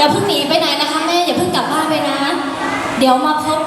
อย่าเพิ่งหนีไปไหนนะคะแม่อย่าเพิ่งกลับบ้านไปนะ เดี๋ยวมาพบ